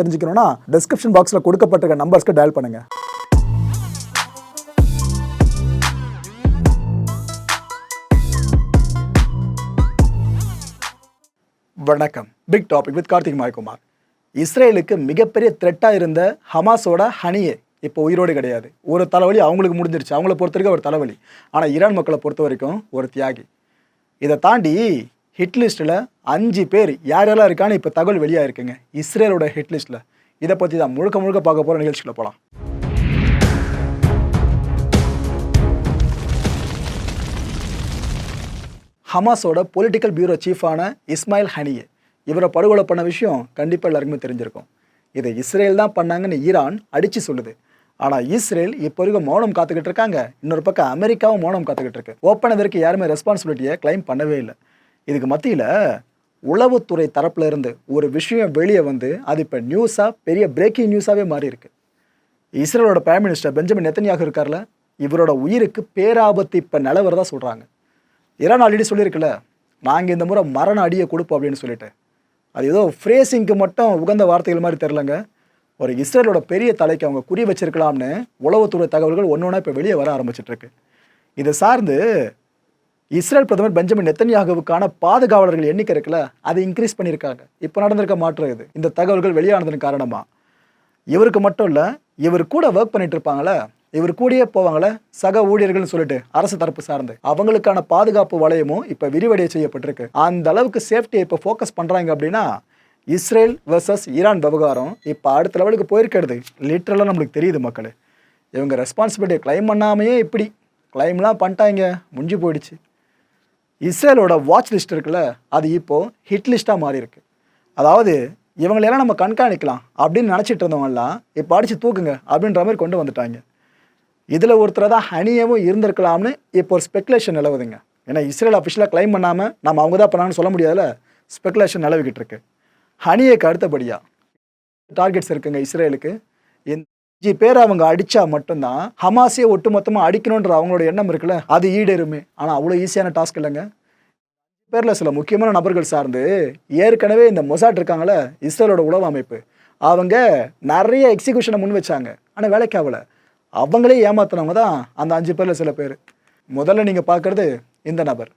தெரிஞ்சுக்கணும்னா டிஸ்கிரிப்ஷன் பாக்ஸில் கொடுக்கப்பட்டிருக்க நம்பர்ஸ்க்கு டயல் பண்ணுங்க. வணக்கம். பிக் டாபிக் வித் கார்த்திக் மாய்குமார். இஸ்ரேலுக்கு மிகப்பெரிய த்ரெட்டாக இருந்த ஹமாஸோட ஹனியே இப்போ உயிரோடு கிடையாது. ஒரு தலைவலி அவங்களுக்கு முடிஞ்சிருச்சு. அவங்கள பொறுத்த வரைக்கும் ஒரு தலைவலி. ஆனால் ஈரான் மக்களை பொறுத்த வரைக்கும் ஒரு தியாகி. இதை தாண்டி ஹிட்லிஸ்ட்டில் அஞ்சு பேர் யார் யாரெல்லாம் இருக்கான்னு இப்போ தகவல் வெளியாக இருக்குங்க. இஸ்ரேலோட ஹிட்லிஸ்ட்டில் இதை பற்றி தான் முழுக்க முழுக்க பார்க்க போகிற நிகழ்ச்சியில் போகலாம் ஹமாஸோட பொலிட்டிக்கல் பியூரோ சீஃபான இஸ்மாயில் ஹனியே. இவரை படுகொலை பண்ண விஷயம் கண்டிப்பாக எல்லாருக்குமே தெரிஞ்சிருக்கும். இதை இஸ்ரேல் தான் பண்ணாங்கன்னு ஈரான் அடித்து சொல்லுது. ஆனால் இஸ்ரேல் இப்போ வரைக்கும் மௌனம் காத்துக்கிட்டு இருக்காங்க. இன்னொரு பக்கம் அமெரிக்காவும் மௌனம் காத்துக்கிட்டு இருக்கு. ஓப்பன் இதற்கு யாருமே ரெஸ்பான்சிபிலிட்டியை கிளைம் பண்ணவே இல்லை. இதுக்கு மத்தியில் உளவுத்துறை தரப்புல இருந்து ஒரு விஷயம் வெளியே வந்து அது இப்போ நியூஸாக பெரிய பிரேக்கிங் நியூஸாகவே மாறி இருக்கு. இஸ்ரேலோட பிரைம் மினிஸ்டர் பெஞ்சமின் நெத்தனியாக இருக்கார்ல இவரோட உயிருக்கு பேராபத்து இப்போ நிலவரதா சொல்கிறாங்க ஈரான் ஆல்ரெடி சொல்லியிருக்குல்ல நாங்கள் இந்த முறை மரண அடியை கொடுப்போம் அப்படின்னு சொல்லிட்டு. அது ஏதோ ஃப்ரேசிங்க்கு மட்டும் உகந்த வார்த்தைகள் மாதிரி தெரிலங்க ஒரு இஸ்ரேலோட பெரிய தலைக்கு அவங்க குறி வச்சிருக்கலாம்னு உளவுத்துறை தகவல்கள் ஒன்று ஒன்றா இப்போ வெளியே வர ஆரம்பிச்சிட்ருக்கு இதை சார்ந்து இஸ்ரேல் பிரதமர் பெஞ்சமின் நெத்தன்யாகுவுக்கான பாதுகாவலர்கள் எண்ணிக்கை இருக்குல்ல அதை இன்க்ரீஸ் பண்ணியிருக்காங்க. இப்போ நடந்திருக்க மாற்றம் இது. இந்த தகவல்கள் வெளியானதன் காரணமாக இவருக்கு மட்டும் இல்லை இவர் கூட ஒர்க் பண்ணிட்டு இருப்பாங்களே இவர் கூடயே போவாங்களே சக ஊழியர்கள்னு சொல்லிட்டு அரசு தரப்பு சார்ந்து. அவங்களுக்கான பாதுகாப்பு வளையமும் இப்போ விரிவடைய செய்யப்பட்டிருக்கு. அந்த அளவுக்கு சேஃப்டியை இப்போ ஃபோக்கஸ் பண்ணுறாங்க அப்படின்னா இஸ்ரேல் வெர்சஸ் ஈரான் விவகாரம் இப்போ அடுத்த லெவலுக்கு போயிருக்கிறது. லிட்ரலாக நம்மளுக்கு தெரியுது மக்கள். இவங்க ரெஸ்பான்சிபிலிட்டியை கிளைம் பண்ணாமையே இப்படி க்ளைம்லாம் பண்ணிட்டாங்க முடிஞ்சு போயிடுச்சு. இஸ்ரேலோட வாட்ச் லிஸ்ட் இருக்குல்ல அது இப்போது ஹிட் லிஸ்ட்டாக மாறி இருக்கு அதாவது இவங்களெல்லாம் நம்ம கண்காணிக்கலாம் அப்படின்னு நினச்சிட்டு இருந்தவங்கலாம் இப்போ அடித்து தூக்குங்க அப்படின்ற மாதிரி கொண்டு வந்துட்டாங்க. இதில் ஒருத்தர் தான் ஹனியவும் இருந்திருக்கலாம்னு இப்போ ஒரு ஸ்பெகுலேஷன் நிலவுதுங்க. ஏன்னா இஸ்ரேல் அஃபிஷியலாக கிளைம் பண்ணாமல் நம்ம அவங்க தான் பண்ணாங்கன்னு சொல்ல முடியாதுல்ல? ஸ்பெகுலேஷன் நிலவிக்கிட்டு இருக்கு. ஹனியைக்கு அடுத்தபடியாக டார்கெட்ஸ் இருக்குங்க இஸ்ரேலுக்கு. இந்த ஜி பேர் அவங்க அடிச்சா மட்டும்தான் ஹமாஸே ஒட்டுமொத்தமாக அடிக்கணுன்ற அவங்களோட எண்ணம் இருக்குல்ல? அது ஈடேறுமே. ஆனால் அவ்வளோ ஈஸியான டாஸ்க் இல்லைங்க. பேரில் சில முக்கியமான நபர்கள் சார்ந்து ஏற்கனவே இந்த மொசாட் இருக்காங்களே இஸ்ரேலோட உளவு அமைப்பு. அவங்க நிறைய எக்ஸிகியூஷனை முன் வச்சாங்க. ஆனால் வேலைக்கு ஆகலை. அவங்களே ஏமாத்தினவங்க தான் அந்த அஞ்சு பேரில் சில பேர். முதல்ல நீங்கள் பார்க்குறது இந்த நபர்.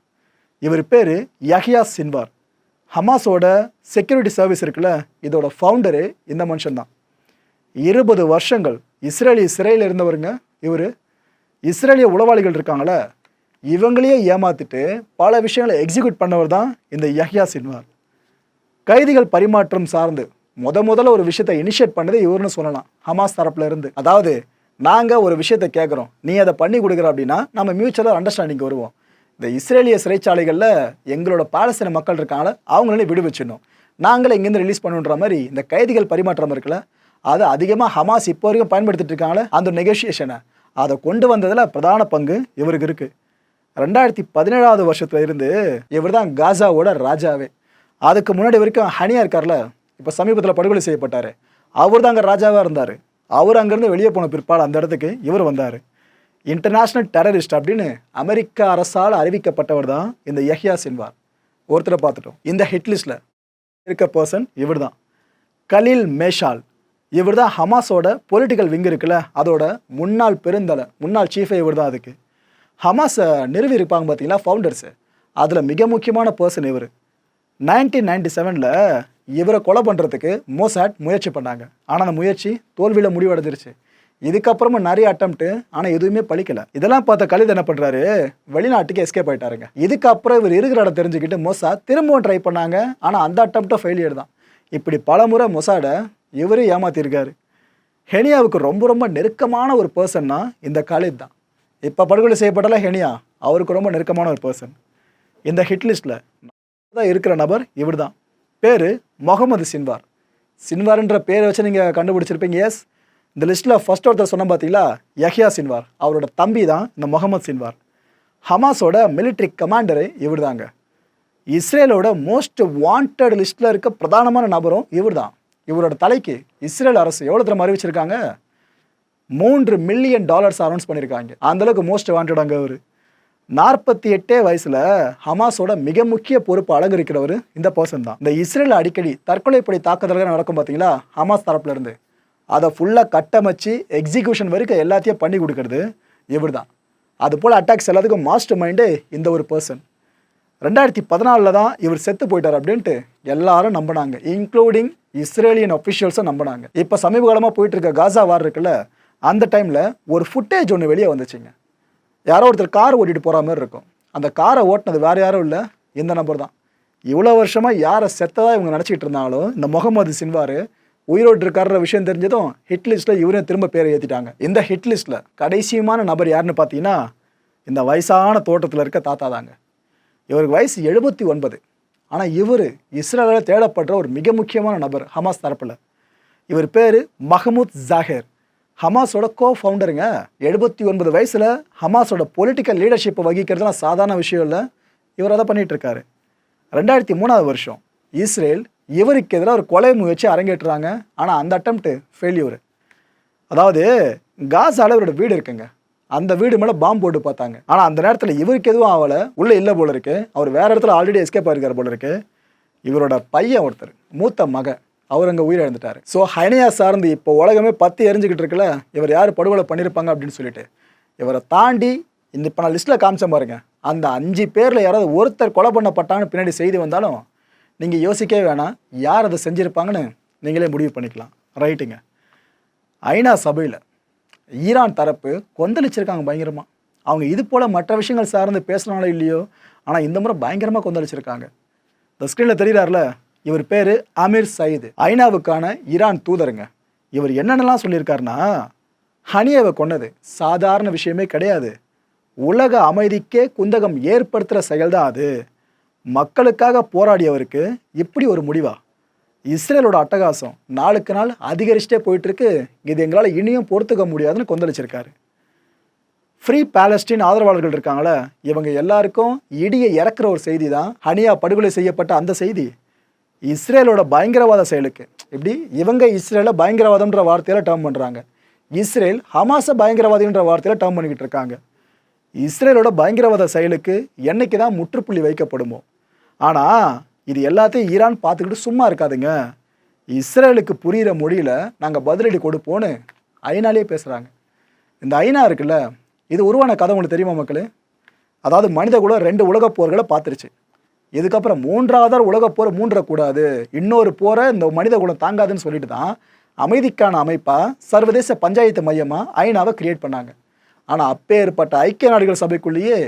இவர் பேர் யஹியா சின்வார். ஹமாஸோட செக்யூரிட்டி சர்வீஸ் இருக்குல்ல இதோட ஃபவுண்டரு இந்த மனுஷன் தான் இருபது வருஷங்கள். இஸ்ரேலி சிறையில் இருந்தவருங்க இவர். இஸ்ரேலிய உளவாளிகள் இருக்காங்களே. இவங்களையே ஏமாத்திட்டு பல விஷயங்களை எக்ஸிக்யூட் பண்ணவர் தான் இந்த யஹ்யா சின்வார். கைதிகள் பரிமாற்றம் சார்ந்து முத முதல்ல ஒரு விஷயத்தை இனிஷியேட் பண்ணது இவர்னு சொல்லலாம். ஹமாஸ் தரப்புல இருந்து. அதாவது நாங்கள் ஒரு விஷயத்தை கேட்குறோம் நீ அதை பண்ணி கொடுக்குற அப்படின்னா நம்ம மியூச்சுவலாக அண்டர்ஸ்டாண்டிங் வருவோம். இந்த இஸ்ரேலிய சிறைச்சாலைகளில் எங்களோட பாலஸ்தீன மக்கள் இருக்காங்கள அவங்களே விடுவிச்சிடணும். நாங்களே இங்கேருந்து ரிலீஸ் பண்ணுன்ற மாதிரி இந்த கைதிகள் பரிமாற்றம் இருக்குல்ல அதை அதிகமாக ஹமாஸ் இப்போ வரைக்கும் பயன்படுத்திட்டு இருக்காங்களே அந்த நெகோசியேஷனை அதை கொண்டு வந்ததில் பிரதான பங்கு இவருக்கு இருக்குது ரெண்டாயிரத்தி பதினேழாவது வருஷத்துல இருந்து இவர் தான் காசாவோட ராஜாவே. அதுக்கு முன்னாடி வரைக்கும் ஹனியா இருக்கார்ல இப்போ சமீபத்தில் படுகொலை செய்யப்பட்டார். அவர் தான் அங்கே ராஜாவாக இருந்தார். அவர் அங்கேருந்து வெளியே போன பிற்பாடு அந்த இடத்துக்கு இவர் வந்தார். இன்டர்நேஷ்னல் டெரரிஸ்ட் அப்படின்னு அமெரிக்க அரசால் அறிவிக்கப்பட்டவர் தான் இந்த யஹ்யா சின்வார். ஒருத்தரை பார்த்துட்டோம். இந்த ஹிட்லிஸ்ட்டில் இருக்க பர்சன் இவர் தான் கலீல் மேஷால். இவர் தான் ஹமாஸோட பொலிட்டிக்கல் விங் இருக்குல்ல அதோட முன்னாள் பெருந்தலை முன்னாள் சீஃபே இவர் தான் அதுக்கு. ஹமாஸை நிறுவி இருப்பாங்க பார்த்தீங்களா ஃபவுண்டர்ஸு அதில் மிக முக்கியமான பர்சன் இவர். நைன்டீன் நைன்டி செவனில் இவரை கொலை பண்ணுறதுக்கு மோசாட் முயற்சி பண்ணாங்க. ஆனால் அந்த முயற்சி தோல்வியில் முடிவடைஞ்சிருச்சு. இதுக்கப்புறமா நிறைய அட்டம்ப்ட்டு ஆனால் எதுவுமே பழிக்கலை. இதெல்லாம் பார்த்த கலித் என்ன பண்ணுறாரு வெளிநாட்டுக்கு எஸ்கேப் ஆயிட்டாருங்க. இதுக்கப்புறம் இவர் இருக்கிற இடம் தெரிஞ்சுக்கிட்டு மொசா திரும்பவும் ட்ரை பண்ணாங்க. ஆனால் அந்த அட்டம்ப்டும் ஃபெயிலியர் தான். இப்படி பல முறை மொசாடை இவரே ஏமாத்திருக்காரு. ஹெனியாவுக்கு ரொம்ப ரொம்ப நெருக்கமான ஒரு பர்சன்னா இந்த காலேஜ் தான். இப்போ படுகொலை செய்யப்பட்டால ஹெனியா அவருக்கு ரொம்ப நெருக்கமான ஒரு பர்சன் இந்த ஹிட் லிஸ்ட்டில் தான் இருக்கிற நபர் இவர் தான். பேர் முகமது சின்வார். சின்வார்ன்ற பேரை வச்சு நீங்கள் கண்டுபிடிச்சிருப்பீங்க எஸ் இந்த லிஸ்ட்டில் ஃபர்ஸ்ட் ஒருத்தர் சொன்ன பார்த்தீங்களா யஹ்யா சின்வார். அவரோட தம்பி தான் இந்த முகமது சின்வார். ஹமாஸோட மிலிட்ரி கமாண்டரு இவர் தாங்க இஸ்ரேலோட மோஸ்ட் வாண்டட் லிஸ்ட்டில் இருக்க பிரதானமான நபரும் இவர் தான் இவரோட தலைக்கு இஸ்ரேல் அரசு எவ்வளோ தரம் அறிவிச்சிருக்காங்க? மூன்று மில்லியன் டாலர்ஸ் அனௌன்ஸ் பண்ணியிருக்காங்க அந்த அளவுக்கு மோஸ்ட் வாண்டட் அங்கே அவர். நாற்பத்தி எட்டே வயசில் ஹமாஸோட மிக முக்கிய பொறுப்பு அலங்கரிக்கிறவர் இந்த பர்சன் தான். இந்த இஸ்ரேல் அடிக்கடி தற்கொலைப்படை தாக்குதல்கள் நடக்கும் பார்த்தீங்களா ஹமாஸ் தரப்புலேருந்து அதை ஃபுல்லாக கட்டமைச்சு எக்ஸிகியூஷன் வரைக்கும் எல்லாத்தையும் பண்ணி கொடுக்கறது இவர் தான் அது போல் அட்டாக்ஸ் எல்லாத்துக்கும் மாஸ்டர் மைண்டு இந்த ஒரு பர்சன் ரெண்டாயிரத்தி பதினாலில் தான் இவர் செத்து போயிட்டார் அப்படின்ட்டு எல்லாரும் நம்பினாங்க இன்க்ளூடிங் இஸ்ரேலியன் அஃபிஷியல்ஸும் நம்பினாங்க. இப்போ சமீப காலமாக போயிட்டு இருக்க காசா வார் இருக்குல்ல அந்த டைமில் ஒரு ஃபுட்டேஜ் ஒன்று வெளியே வந்துச்சுங்க. யாரோ ஒருத்தர் கார் ஓட்டிட்டு போகிற மாதிரி இருக்கும். அந்த காரை ஓட்டினது வேறு யாரும் இல்லை இந்த நம்பர் தான். இவ்வளோ வருஷமாக யாரை செத்ததாக இவங்க நினச்சிக்கிட்டு இருந்தாலும் இந்த முகமது சின்வார் உயிரோட்டு இருக்காருன்ற விஷயம் தெரிஞ்சதும் ஹிட் லிஸ்ட்டில் இவரையும் திரும்ப பேரை ஏற்றிட்டாங்க இந்த ஹிட் லிஸ்ட்டில் கடைசியமான நபர் யாருன்னு பார்த்தீங்கன்னா இந்த வயசான தோட்டத்தில் இருக்க தாத்தா தாங்க. இவருக்கு வயசு எழுபத்தி ஒன்பது. ஆனால் இவர் இஸ்ரேலில் தேடப்படுற ஒரு மிக முக்கியமான நபர் ஹமாஸ் தரப்பில். இவர் பேர் மஹமூத் ஜாஹிர். ஹமாஸோட கோ ஃபவுண்டருங்க எழுபத்தி ஒன்பது வயசில் ஹமாஸோட பொலிட்டிக்கல் லீடர்ஷிப்பை வகிக்கிறதுலாம் சாதாரண விஷயம் இல்லை. இவர் அதை பண்ணிட்டு இருக்காரு. ரெண்டாயிரத்தி மூணாவது வருஷம் இஸ்ரேல் இவருக்கு எதிராக ஒரு கொலை முயற்சி அரங்கேற்றுறாங்க. ஆனால் அந்த அட்டம்ப்ட் ஃபெயில்யூர் அதாவது காசால இவரோட வீடு இருக்குங்க. அந்த வீடு மேலே பாம்பு போட்டு பார்த்தாங்க. ஆனால் அந்த நேரத்தில் இவருக்கு எதுவும் ஆகலை. உள்ளே இல்லை போல இருக்கு. அவர் வேற இடத்துல ஆல்ரெடி எஸ்கேப் ஆயிருக்கார் போல இருக்கு. இவரோட பையன் ஒருத்தர் மூத்த மகன் அவர் அங்கே உயிரிழந்துட்டார் ஸோ ஹைனியா சார்ந்து இப்போ உலகமே பத்து எரிஞ்சுக்கிட்டு இருக்குல்ல இவர் யார் படுகொலை பண்ணியிருப்பாங்க அப்படின்னு சொல்லிட்டு. இவரை தாண்டி இந்த இப்போ நான் லிஸ்ட்டில் காமிச்சேன் பாருங்க. அந்த அஞ்சு பேரில் யாராவது ஒருத்தர் கொலை பண்ணப்பட்டாங்கன்னு பின்னாடி செய்தி வந்தாலும் நீங்கள் யோசிக்கவே வேணாம். யார் அதை செஞ்சுருப்பாங்கன்னு நீங்களே முடிவு பண்ணிக்கலாம். ரைட்டுங்க ஐநா சபையில் ஈரான் தரப்பு கொந்தளிச்சிருக்காங்க பயங்கரமாக அவங்க இது போல் மற்ற விஷயங்கள் சார்ந்து பேசுனாலும் இல்லையோ ஆனால் இந்த முறை பயங்கரமாக கொந்தளிச்சிருக்காங்க. இந்த ஸ்க்ரீனில் தெரிகிறார்ல இவர் பேர் அமீர் சயீது. ஐநாவுக்கான ஈரான் தூதருங்க. இவர் என்னென்னலாம் சொல்லியிருக்காருன்னா ஹனியாவை கொன்னது சாதாரண விஷயமே கிடையாது. உலக அமைதிக்கே குந்தகம் ஏற்படுத்துகிற செயல் தான் அது. மக்களுக்காக போராடியவருக்கு இப்படி ஒரு முடிவா? இஸ்ரேலோட அட்டகாசம் நாளுக்கு நாள் அதிகரிச்சுட்டே போயிட்டுருக்கு. இது எங்களால் இனியும் பொறுத்துக்க முடியாதுன்னு கொந்தளிச்சிருக்காரு. ஃப்ரீ பாலஸ்டீன் ஆதரவாளர்கள் இருக்காங்களே இவங்க எல்லாருக்கும் இடியை இறக்குற ஒரு செய்தி தான். ஹனியா படுகொலை செய்யப்பட்ட அந்த செய்தி. இஸ்ரேலோட பயங்கரவாத செயலுக்கு. இப்படி இவங்க இஸ்ரேலை பயங்கரவாதம்ன்ற வார்த்தையில் டேர்ம் பண்ணுறாங்க இஸ்ரேல் ஹமாஸை பயங்கரவாதின்ற வார்த்தையில் டேர்ம் பண்ணிக்கிட்டு இருக்காங்க. இஸ்ரேலோட பயங்கரவாத செயலுக்கு என்னைக்கு தான் முற்றுப்புள்ளி வைக்கப்படுமோ. ஆனால் இது எல்லாத்தையும் ஈரான் பார்த்துக்கிட்டு சும்மா இருக்காதுங்க. இஸ்ரேலுக்கு புரிகிற மொழியில் நாங்கள் பதிலடி கொடுப்போன்னு ஐநாலே பேசுகிறாங்க இந்த ஐநா இருக்குல்ல இது உருவான கதை உங்களுக்கு தெரியுமா மக்களே? அதாவது மனித குலம் ரெண்டு உலகப் போர்களை பார்த்துருச்சு. இதுக்கப்புறம் மூன்றாவதார் உலகப் போர் மூன்றக்கூடாது. இன்னொரு போரை இந்த மனித குலம் தாங்காதுன்னு சொல்லிட்டு தான் அமைதிக்கான அமைப்பாக சர்வதேச பஞ்சாயத்து மையமாக ஐநாவை கிரியேட் பண்ணாங்க. ஆனால் அப்பே ஏற்பட்ட ஐக்கிய நாடுகள் சபைக்குள்ளேயே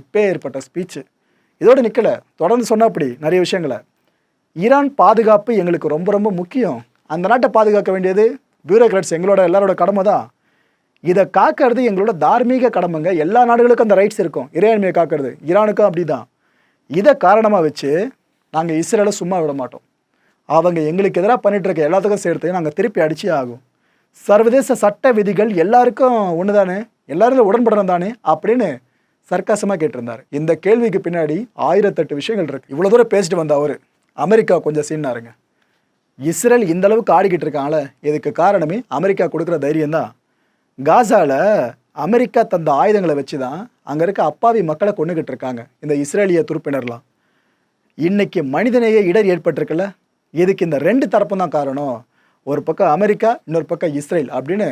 இப்பே ஏற்பட்ட ஸ்பீச்சு இதோடு நிற்கலை தொடர்ந்து சொன்னால் அப்படி நிறைய விஷயங்களை. ஈரான் பாதுகாப்பு எங்களுக்கு ரொம்ப ரொம்ப முக்கியம். அந்த நாட்டை பாதுகாக்க வேண்டியது பியூரோக்ராட்ஸ் எங்களோட எல்லாரோட கடமை தான். இதை காக்கிறது எங்களோட தார்மீக கடமைங்க. எல்லா நாடுகளுக்கும் அந்த ரைட்ஸ் இருக்கும். இறையாண்மையை காக்கிறது. ஈரானுக்கும் அப்படி தான் இதை காரணமாக வச்சு நாங்கள் இஸ்ரேலை சும்மா விட மாட்டோம். அவங்க எங்களுக்கு எதிராக பண்ணிகிட்டு இருக்க எல்லாத்துக்கும் சேர்த்து நாங்கள் திருப்பி அடிச்சே ஆகும். சர்வதேச சட்ட விதிகள் எல்லாருக்கும் ஒன்று தானே எல்லாரும் உடன்படுறோம் தானே? அப்படின்னு சர்க்காசமாக கேட்டிருந்தார். இந்த கேள்விக்கு பின்னாடி ஆயிரத்தெட்டு விஷயங்கள் இருக்கு. இவ்வளோ தூரம் பேசிட்டு வந்த அவர். அமெரிக்கா கொஞ்சம் சீனாருங்க இஸ்ரேல் இந்த அளவுக்கு ஆடிக்கிட்டு இருக்காங்கள இதுக்கு காரணமே அமெரிக்கா கொடுக்குற தைரியம் தான். காசாவில் அமெரிக்கா தந்த ஆயுதங்களை வச்சு தான் அங்கே இருக்க அப்பாவி மக்களை கொண்டுகிட்டு இருக்காங்க இந்த இஸ்ரேலிய துருப்பினர்லாம். இன்னைக்கு மனிதநேய இடர் ஏற்பட்டிருக்குல்ல? இதுக்கு இந்த ரெண்டு தரப்பும் தான் காரணம். ஒரு பக்கம் அமெரிக்கா இன்னொரு பக்கம் இஸ்ரேல் அப்படின்னு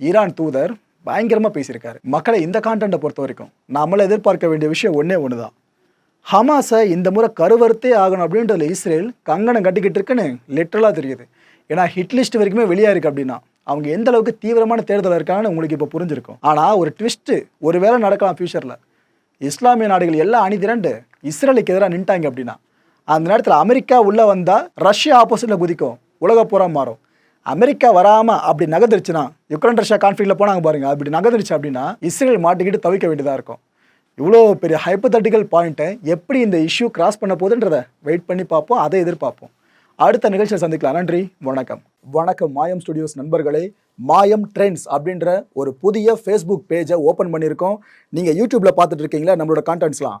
ஈரான் தூதர் பயங்கரமாக பேசியிருக்காரு. மக்களை இந்த கான்டென்ட்டை பொறுத்த வரைக்கும் நம்மளை எதிர்பார்க்க வேண்டிய விஷயம் ஒன்றே ஒன்று தான் ஹமாஸை இந்த முறை கருவறுத்தே ஆகணும் அப்படின்றதுல இஸ்ரேல் கங்கணம் கட்டிக்கிட்டு இருக்குன்னு லிட்டரலாக தெரியுது. ஏன்னா ஹிட்லிஸ்ட் வரைக்குமே வெளியாக இருக்குது அப்படின்னா அவங்க எந்த அளவுக்கு தீவிரமான தேர்தல் இருக்காங்கன்னு உங்களுக்கு இப்போ புரிஞ்சிருக்கும். ஆனால் ஒரு ட்விஸ்ட்டு ஒரு வேளை நடக்கலாம் ஃபியூச்சரில் இஸ்லாமிய நாடுகள் எல்லாம் அணி திரண்டு இஸ்ரேலுக்கு எதிராக நின்ட்டாங்க அப்படின்னா அந்த நேரத்தில் அமெரிக்கா உள்ளே வந்தால் ரஷ்யா ஆப்போசிட்டில் குதிக்கும். உலக போராக மாறும். அமெரிக்கா வராமல் அப்படி நகர்ந்துருச்சுன்னா யுக்ரைன் ரஷ்யா கான்ஃப்ளிக்டில் போனாங்க பாருங்க. அப்படி நகர்ந்துருச்சு அப்படின்னா இஸ்ரேல் மாட்டிக்கிட்டு தவிக்க வேண்டியதாக இருக்கும். இவ்வளோ பெரிய ஹைப்பத்தட்டிக்கல் பாயிண்ட்டை எப்படி இந்த இஷ்யூ கிராஸ் பண்ண போகுதுன்றதை வெயிட் பண்ணி பார்ப்போம் அதை எதிர்பார்ப்போம். அடுத்த நிகழ்ச்சியை சந்திக்கலாம். நன்றி வணக்கம். வணக்கம் மாயம் ஸ்டுடியோஸ் நண்பர்களே. மாயம் ட்ரெண்ட்ஸ் அப்படின்ற ஒரு புதிய ஃபேஸ்புக் பேஜை ஓப்பன் பண்ணியிருக்கோம். நீங்கள் யூடியூப்பில் பார்த்துட்டு இருக்கீங்களா? நம்மளோட கான்டென்ட்ஸ்லாம்